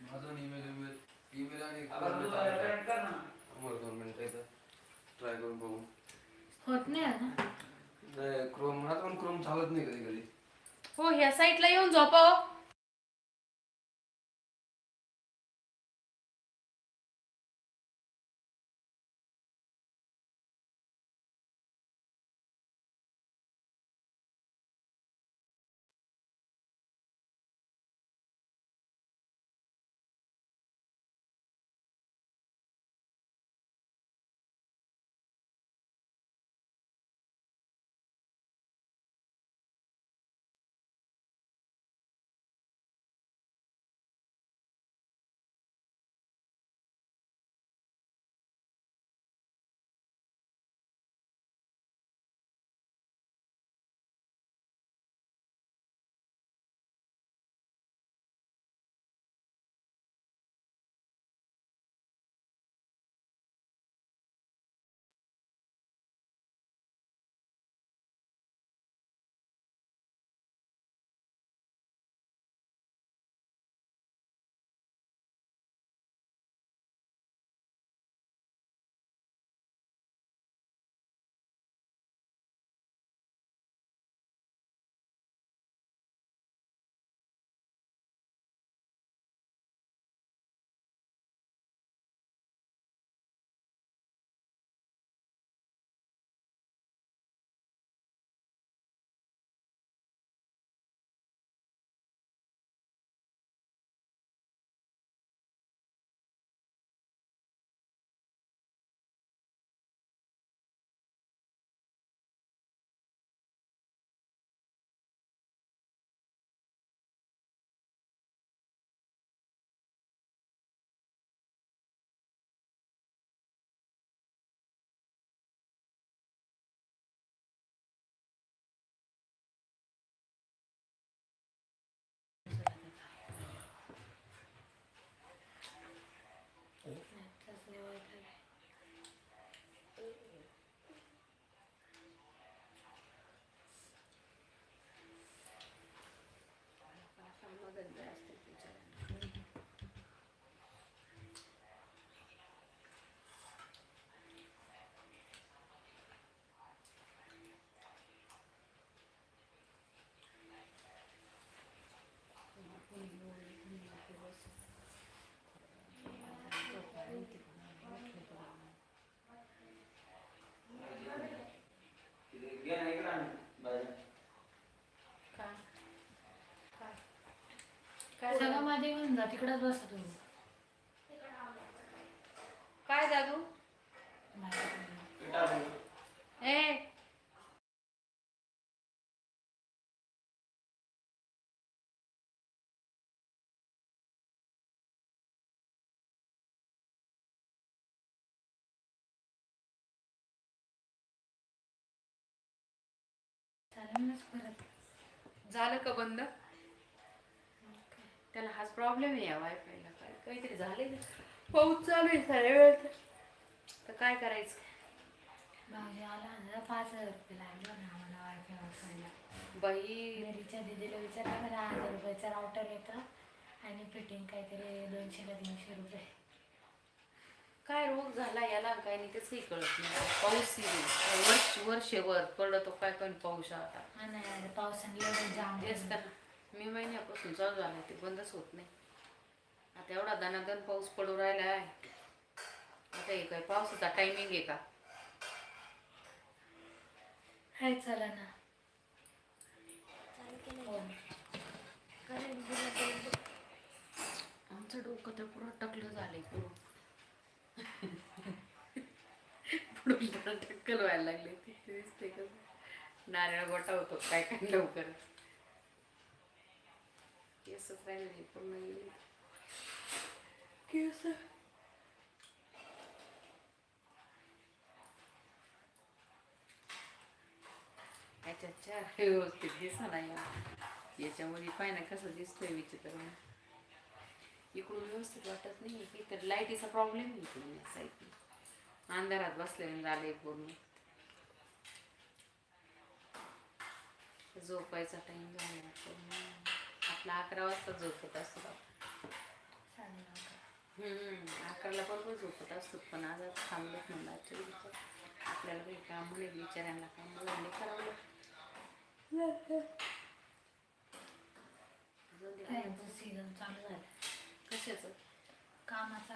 माझा email email email आणि. बरं दोन मिनिटं इथं. ट्राय करून बघू. होत नाही ना नाही क्रोम माझं पण क्रोम चालत नाही कधी कधी हो ह्या साईडला येऊन झोपा जा तिकडच बस तुम्ही. काय जादू ए झालं का बंद? त्याला हाच प्रॉब्लेम आहे या वायफायला काय काहीतरी झाले पाऊस चालू आहे साऱ्या वेळेत तर काय करायचं? भाऊजी आला ना पाच हजार रुपये लागले ना आम्हाला वायफाय वापरायला बाई. घरीच्या दिदीला विचारलं दहा हजार रुपयाचा राउटर येतं आणि फिटिंग काहीतरी दोनशे का तीनशे रुपये. काय रोग झाला याला? काय नाही तेच काही कळत नाही. पाऊस येईल वर्ष वर्षभर पडतो काय पण पाऊस आता. नाही पावसाने जाम तेच तर. मे महिन्यापासून चालू झालं ते बंदच होत नाही. आता एवढा दनादन पाऊस पडू राहिला आहे. आता हे काय पावसाचा टायमिंग आहे का? हाय चला ना. हो. आमचं डोकं तर पुरं टकलं झालंय पुरं पुढून पुढं टक्कल व्हायला लागले ते दिसते का नारळ गोटा होतो काय काय लवकर केसच राहिले पूर्ण गेले केस अच्छा व्यवस्थित दिसा ना या याच्यामध्ये पाय ना कसं दिसतोय विचित्र इकडून व्यवस्थित वाटत नाही की तर लाईटीचा प्रॉब्लेम इकडून या साईडने अंधारात बसल्याने झाले पूर्ण झोपायचा टाइम झाला. आपला अकरा वाजता झोपत असतो अकराला बरोबर झोपत असतो पण आज थांबलंच म्हणलं आपल्याला काही काम म्हणे बिचाऱ्यांना काम धंदे करावं लागतं. जाऊ दे, त्यांचं सीझन चालू झालं. कशाचं? कामाचा.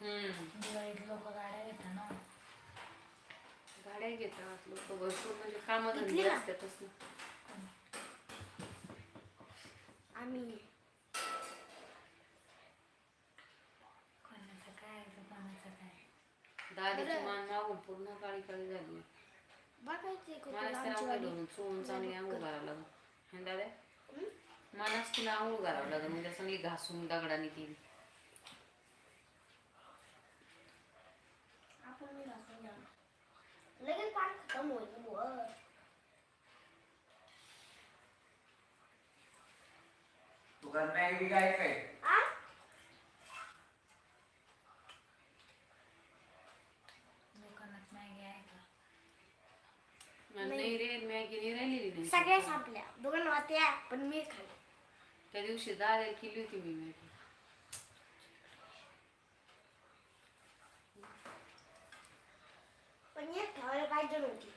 हम्म, दिवाळीत लोक गाड्या घेतात ना. गाड्या घेतात लोक भरपूर म्हणजे कामं धंदे? असतातच ना. आम्ही कोणाचं काय तर कोणाचं काय दादीची बरं. मान मागून पूर्ण काळी काळी झाली बघायचंय का मलाच तुला आंघोळ? धरून चोळून चांगली आंघोळ घालावं लागेल हे दादा हं? मलाच तिला आंघोळ घालावं लागेल म्हणजे चांगली घासून दगडाने ती आपण नाही घासून जाणार. लगेच पाणी खतम होईल वर तुका मॅगी काय काय आ? दुकानात मॅगी आहे का? नाही रे मॅगी नाही राहिलेली नाही सगळ्या संपल्या. दोघं होत्या पण मी खाल्ली. त्या दिवशी दादा केली होती मी मॅगी. पण एक ठेवायला पाहिजे नव्हती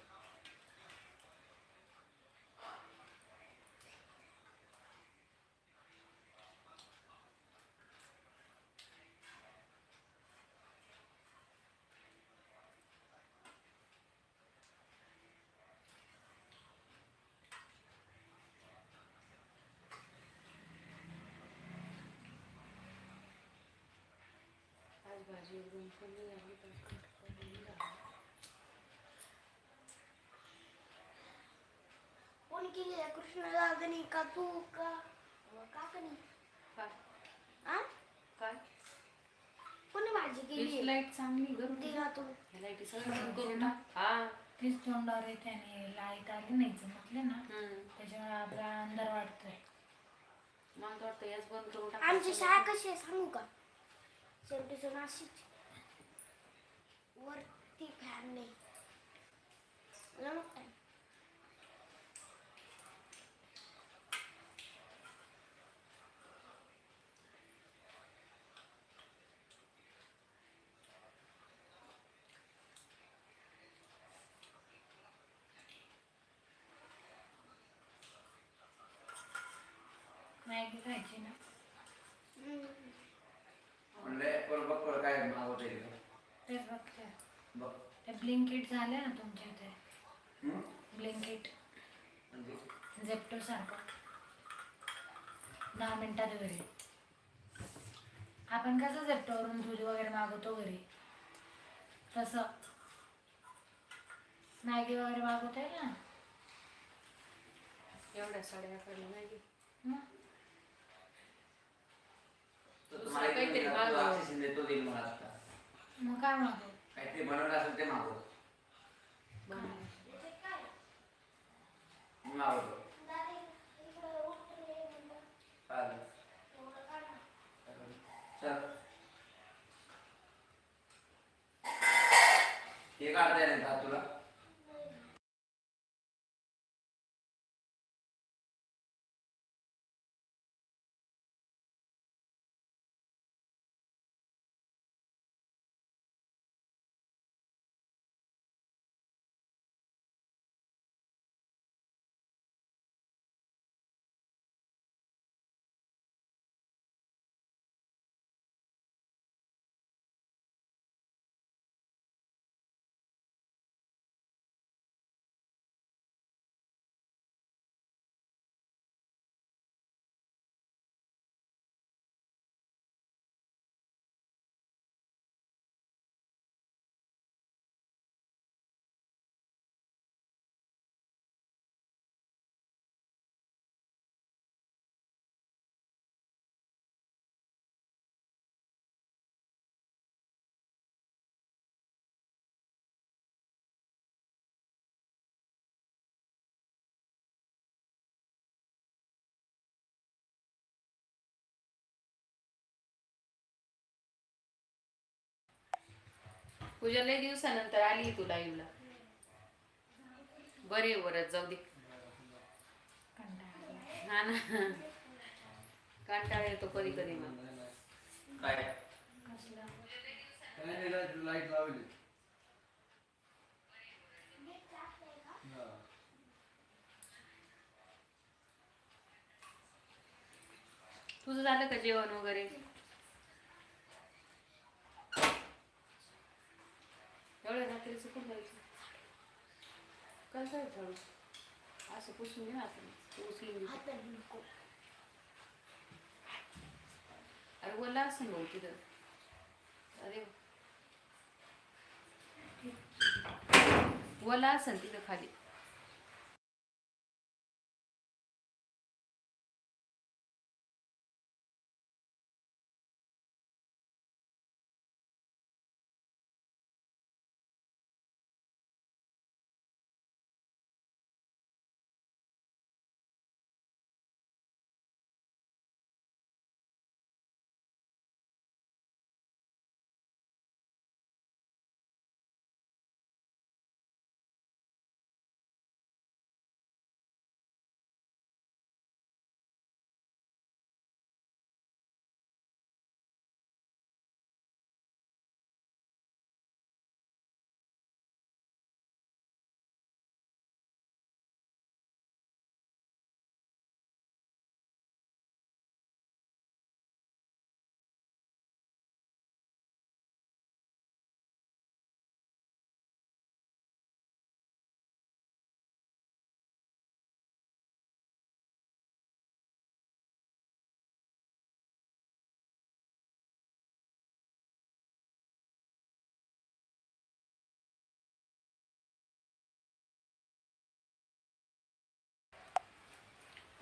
आज भाजी झाली पण झाली. कोणी केली आहे? कृष्ण दादानी का तू का का कनी? काय? आ? काय? कोणी भाजी केली. लाइट चांगली गरम दिला तू. लाईटी सगळं करून टाक. हा. तीच तोंडावर येते आणि लाइट आली नाही म्हटले ना. त्याच्यामुळे आपला अंधार वाटतोय. मला वाटतं याच बंद करून आमची शाळा कशी आहे सांगू का? शेवटी नाशिक वरती फॅन नाही. जमत मॅगी खायची ना हम्म. म्हणले पर बघ पर काय मागवता येईल तेच बघते बघ ते ब्लिंकिट झाले ना तुमच्या इथे. हं? ब्लिंकिट. म्हणजे? झेप्टो सारखं. दहा मिनिटात घरी. आपण कसं झेप्टोवरून दूध वगैरे मागवतो घरी? तसं. मॅगी वगैरे मागवता येईल ना? एवढ्या साड्या मॅगी. मग काय मागव? काहीतरी बनवलं असेल ते मागव बनवलं. मागवतो. चालेल. चल. हे काढता येईल तुला? पूजा लय दिवसानंतर आली तू लाईव्हला बरे वरच जाऊ दे. हा ना कंटाळा येतो कधी कधी मग काय लाइट लावली. तुझं झालं का जेवण वगैरे एवढ्या रात्रीचं कुठं जायचं जायचं हळू? असं पुसून घे ना आपण उचलून घे. हातात नको. अरे असं भाऊ तिथं. अरे. वला असेल तिथं खाली.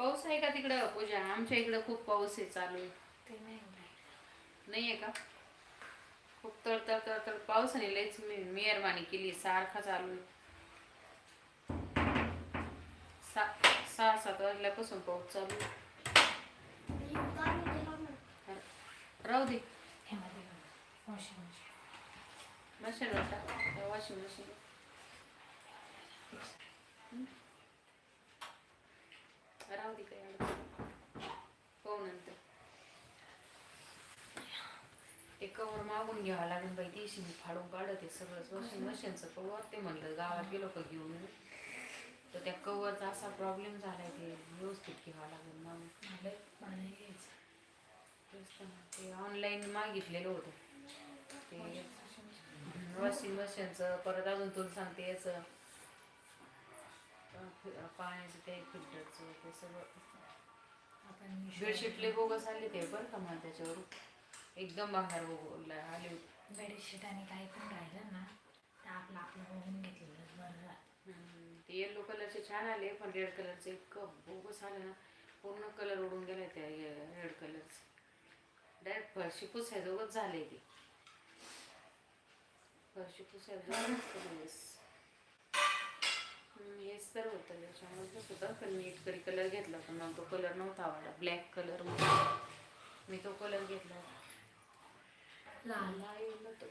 पाऊस आहे का तिकडं पूजा? आमच्या इकडं खूप पाऊस आहे चालू. आहे ते नाही होणार. नाहीये का? खूप तळतळ तळतळ पावसाने लयच मी- मेहरबानी केली सारखा चालू आहे. सा- सहा सात वाजल्यापासून पाऊस चालू आहे. राहू दे. मशीन. Washing machine. राहू दे काही पाहू नंतर. एक कवर मागून घ्यावं लागेल बाई देशी मी फाडून काढत आहे सगळंच वॉशिंग मशीनचं कवर ते म्हणलं गावात गेलो का घेऊन. तर त्या कवरचा असा प्रॉब्लेम झालाय ते व्यवस्थित घ्यावं लागेल मग हे ते ऑनलाईन मागितलेलं होतं. ते वॉशिंग मशीनचं परत अजून तुला सांगते याचं. पाण्याचं ते फिल्टरचं ते सगळं. आपण Meesho बेडशीट लय बोगस आले ते बरं का मला त्याच्यावर? एकदम बाहेर बोगला आले होते. बेडशीट आणि काही पण राहिलं ना तर आपलं आपलं बघून घेतलेलं बरं ते येलो कलरचे छान आले पण रेड कलरचे इतकं बोगस आलं ना पूर्ण कलर उडून गेलाय त्या रेड कलरचं डायरेक्ट फरशी पुसायजोगच झाले ते. फरशी पुसायजोगच हेच तर होतं त्याच्यामुळे होतं पण मी एक तरी कलर घेतला पण मग तो कलर नव्हता आवडला. ब्लॅक कलर मी तो कलर घेतला मला आवडला तो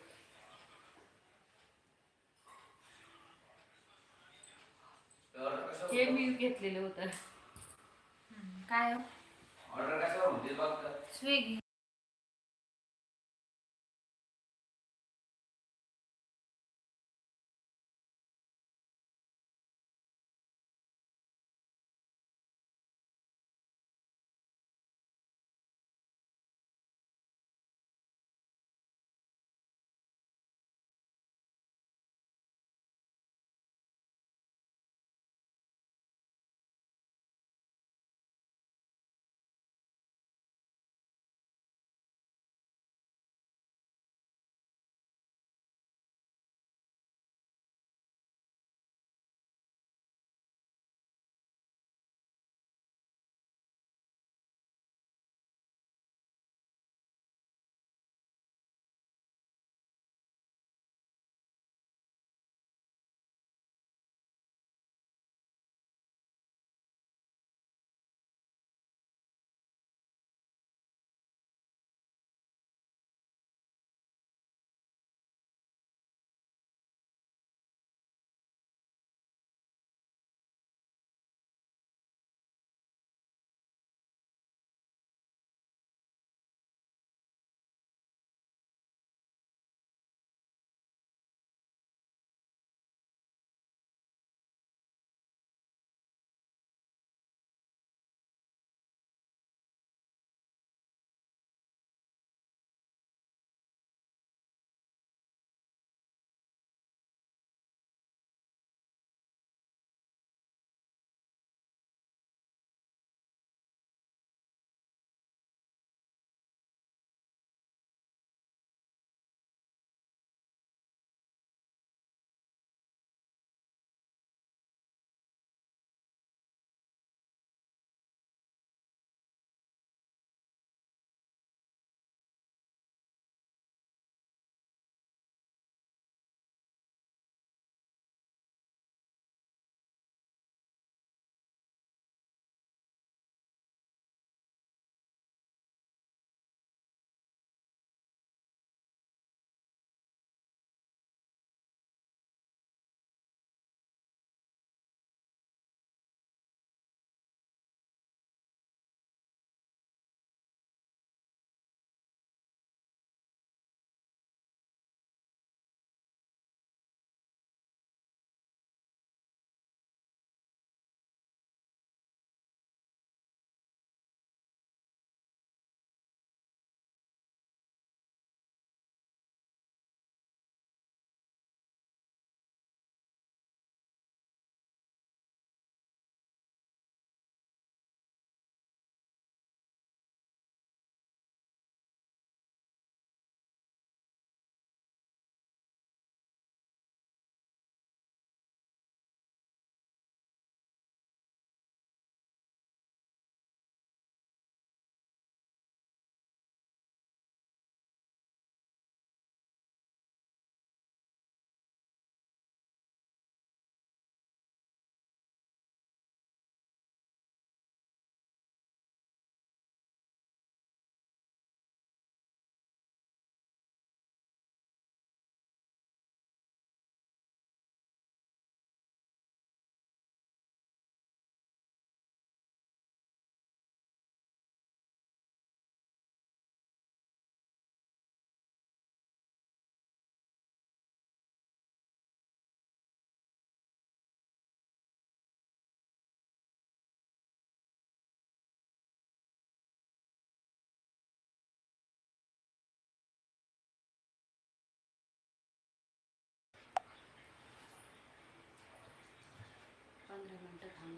ऑर्डर कसं हे मी घेतलेलं होतं. काय हो? ऑर्डर कसं होते? बघ. स्विगी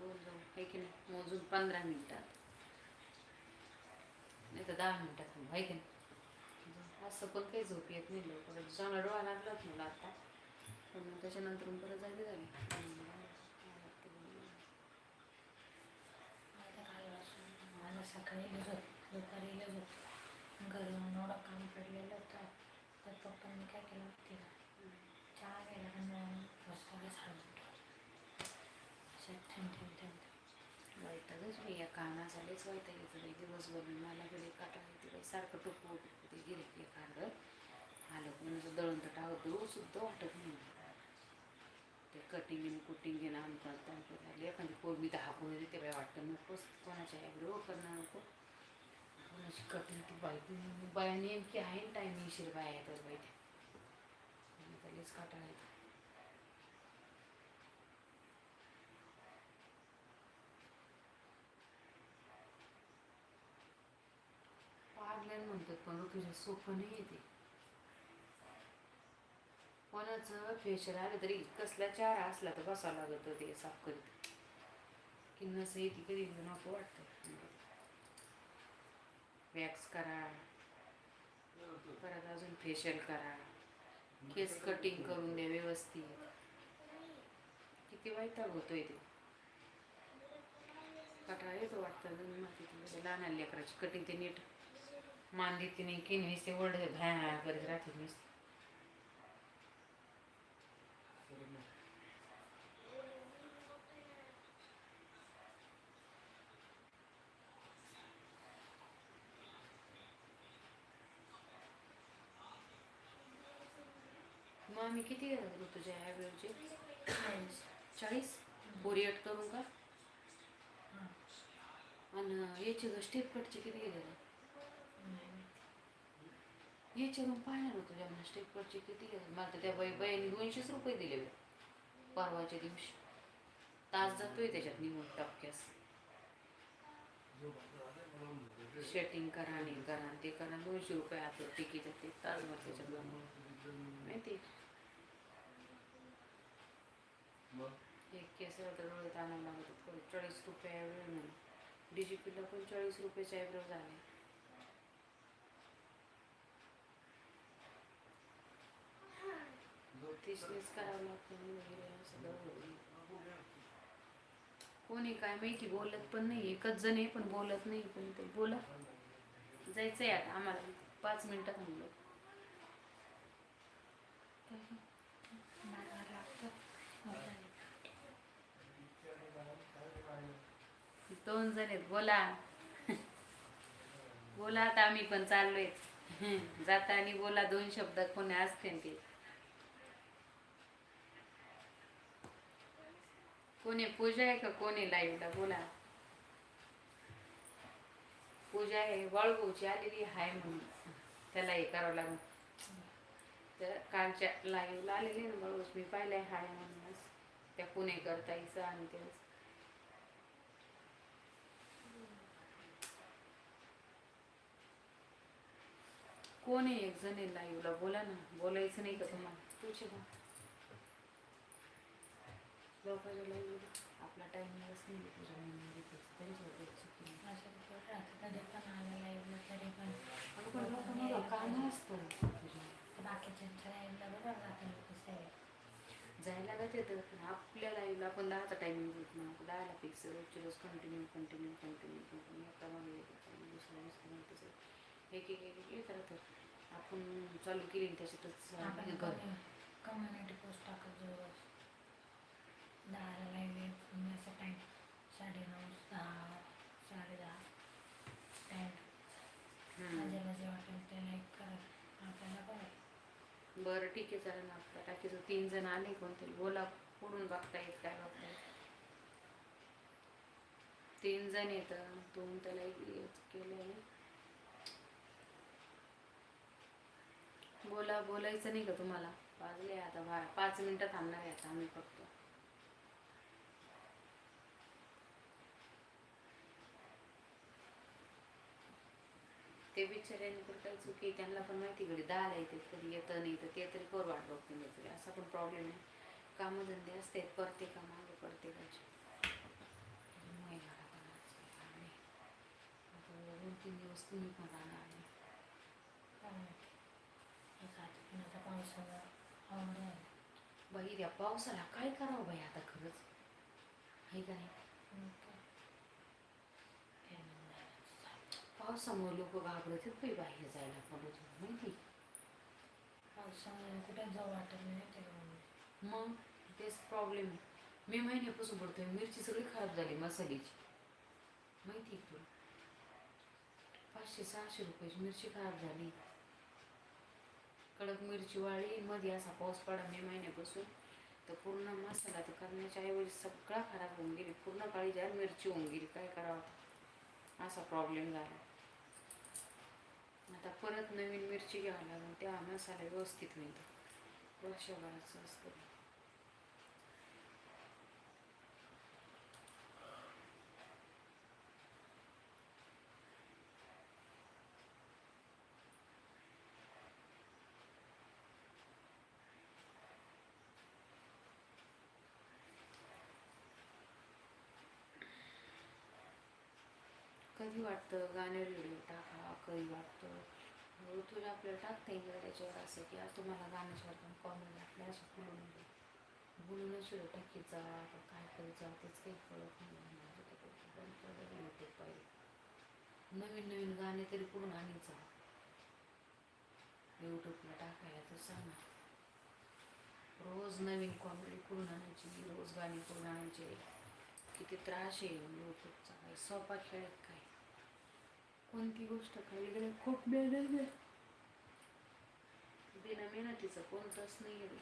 मिनटं जाऊ आहे की नाही? मोजून पंधरा मिनटात. नाही तर दहा मिनटात थांबू आहे की नाही? असं पण काही झोप येत नाही लवकर. चांगला डोळा लागलाच मला आता. पण मग त्याच्यानंतर परत जागे झाली. आता मला सकाळी झोप दुपारी झोप. घरून एवढं काम पडलेलं होतं. तर पप्पांनी काय केलं तिला चहा घ्यायला पण मिळालं रस्त्याला झाडून. ठेव ठेव ठेव ठेव वैतागच मी या झालेच वैताग येतं बाई दिवसभर मला घरी काटा येते बाई सारखं टोपू ते गिरे की खारं आलं पण असं दळण तर टाकत सुद्धा वाटत नाही. ते कटिंग आणि कुटिंग घेणं आमचं तमकं झाले एखादी पोर दहा कोणी देते बाई वाटतं नकोच कोणाच्या ॲग्रो हो करणार नको. कोणाची कटिंग ती बाई बाया नेमकी आहे टाईम येशील बाया येतात बाई त्या. म्हणजे त्यालाच काटा येतं पार्लर पण तुझ्या सोपं नाही येते कोणाचं फेशियल आलं तरी कसला चारा असला तर बसावं लागत ते साफ करीत कि नस येते कधी नको वाटतं वॅक्स करा परत अजून फेशियल करा केस कटिंग करून द्या व्यवस्थित किती वैताग होतोय ते कटाळा येतो वाटतं लहान लेकराची कटिंग ते नीट मान देते नाही की नुसते वड भ्या करत राहते नुसते. मग आम्ही किती घेतात ग तुझ्या ह्या वेळचे? चाळीस? बोरियट करून का? आणि याचे ग स्टेप कटचे किती गेले याच्यावरून पाहणार होतो तुझ्या म्हणा किती गेले मला तर त्या बाई बाईने दोनशेच रुपये दिले परवाच्या दिवशी. तास जातोय त्याच्यात निघून टपक्यास. शेटिंग करा आणि करा आणि ते करा. दोनशे रुपये आता तिकीट ते. तासभर त्याच्यात माहिती एक केस तर डोळ्यात आणावं लागत चाळीस रुपये वेळ म्हणून डी जी पीला पण चाळीस रुपयाचे आयब्रो झाले तीसनीच करावं लागतं वगैरे सगळं कोणी काय माहिती बोलत पण नाही एकच जण आहे पण बोलत नाही पण ते बोला. जायचंय आता आम्हाला. पाच मिनिटं थांबलो. दोन जण आहेत बोला. बोला आता आम्ही पण चाललोय. आणि बोला दोन शब्द कोणी असते ते. कोणी पूजा आहे का? कोणी लाईव्हला बोला. पूजा आहे. वळगूची आलेली हाय म्हणून. त्याला हे करावं लागून तर कालच्या लाईव्हला आलेली ना वळगूच मी पाहिलंय हाय म्हणूनच त्या पुणेकर ताईचं आणि ते कोणी एक जण आहे लाईव्हला बोला ना. बोलायचं नाही का तुम्हाला? तुझे का लोकांच्या लाईव्ह आपला टाइमिंगच नाही तुझ्या मनामध्ये तरी झोपायची चुकी नाही. माझ्या पोट राहतं कधी पण आलं लाईव्हला तरी पण. अगं पण लोकांना काम असतं. तुझ्या सगळे जायला का येतं पण आपल्या लाईव्हला आपण दहाचा टायमिंग देत ना दहाला फिक्स रोजचे रोज कंटिन्यू कंटिन्यू कंटिन्यू कंटिन्यू एका मागे मग तसं एक एक एक एक राहतं आपण चालू केली त्याच्यातच कम्युनिटी पोस्ट टाकत जाऊ दहाला लाईव्ह पुण्याचा टाईम साडेनऊ दहा साडे दहा. टाईम. ज्याला जे वाटेल ते लाईक करा. आपल्याला बरं बरं ठीक आहे चालेल ना आपल्या टाकीचं तीन जण आले कोणतरी बोला कुठून बघतायत काय बघतायत तीन जण येतं दोन त्याला केले बोला बोलायचं नाही का तुम्हाला? वाजले आता बारा पाच मिनिटं थांबणार आहे आता आम्ही फक्त. ते बिचाऱ्यांनी तर काही चुकी त्यांना पण माहिती कधी दाल येते कधी येतं नाही तर ते तरी कोर वाट बघते असा पण प्रॉब्लेम आहे. कामधंदे असते का मागे प्रत्येकाचे दोन तीन दिवस तुम्ही पण राहणार नाही. पावसाला आवड बाई द्या पावसाला काय करावं बाई आता खरंच? आहे का नाही? पावसामुळे लोक घाबरत आहेत बाई बाहेर जायला पडत माहिती पावसामुळे कुठे जाऊ वाटत नाही मग तेच प्रॉब्लेम मे महिन्यापासून पडतोय मिरची सगळी खराब झाली मसाल्याची. माहिती आहे तुला? पाचशे सहाशे रुपयाची मिरची खराब झाली. कडक मिरची वाळली मध्ये असा पाऊस पडा मे महिन्यापासून. तर पूर्ण मसाला तर करण्याच्या ऐवजी सगळा खराब होऊन गेली. पूर्ण काळी जार मिरची होऊन गेली काय करावं? असा प्रॉब्लेम झाला. आता परत नवीन मिरची घ्यावं लागेल त्या मसाला व्यवस्थित मिळतो वर्षभराचं असतं कधी वाटतं गाण्यावर रेडिओ टाका कधी वाटतं? हो, तुला आपल्याला टाकता येईल त्याच्यावर असं की आज तुम्हाला गाण्याच्यावर पण कॉमेंट आपल्या असे बोलून बोलूनच व्हिडिओ टाकीत जा काय करत जा तेच काही कळत नाही. माझं पाहिजे नवीन नवीन गाणे तरी कुठून आणि जा. यूट्यूबला टाकायला तर सांगा. रोज नवीन कॉमेडी कुठून आणायची रोज गाणी कुठून आणायचे. किती त्रास आहे यूट्यूबचा काय सोपा खेळ काय? कोणती गोष्ट खाली गेली? खूप मेहनत बिना मेहनतीचं कोणतंच नाही आहे